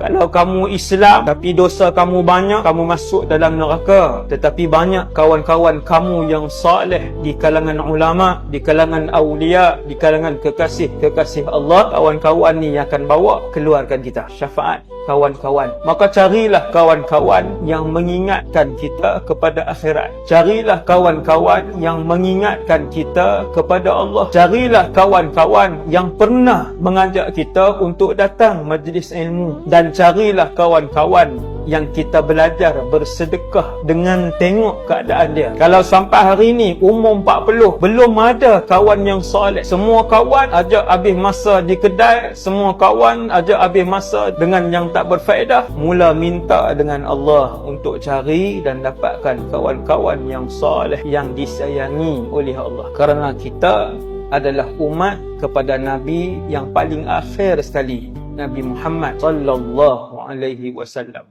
Kalau kamu Islam tapi dosa kamu banyak, kamu masuk dalam neraka. Tetapi banyak kawan-kawan kamu yang saleh di kalangan ulama, di kalangan awliya, di kalangan kekasih-kekasih Allah, kawan-kawan ni akan bawa keluarkan kita. Syafaat kawan-kawan. Maka carilah kawan-kawan yang mengingatkan kita kepada akhirat. Carilah kawan-kawan yang mengingatkan kita kepada Allah. Carilah kawan-kawan yang pernah mengajak kita untuk datang majlis ilmu dan carilah kawan-kawan yang kita belajar bersedekah dengan tengok keadaan dia. Kalau sampai hari ini umur 40 belum ada kawan yang soleh. Semua kawan ajak habis masa di kedai, semua kawan ajak habis masa dengan yang tak berfaedah. Mula minta dengan Allah untuk cari dan dapatkan kawan-kawan yang soleh yang disayangi oleh Allah. Kerana kita adalah umat kepada Nabi yang paling akhir sekali Nabi Muhammad sallallahu alaihi wasallam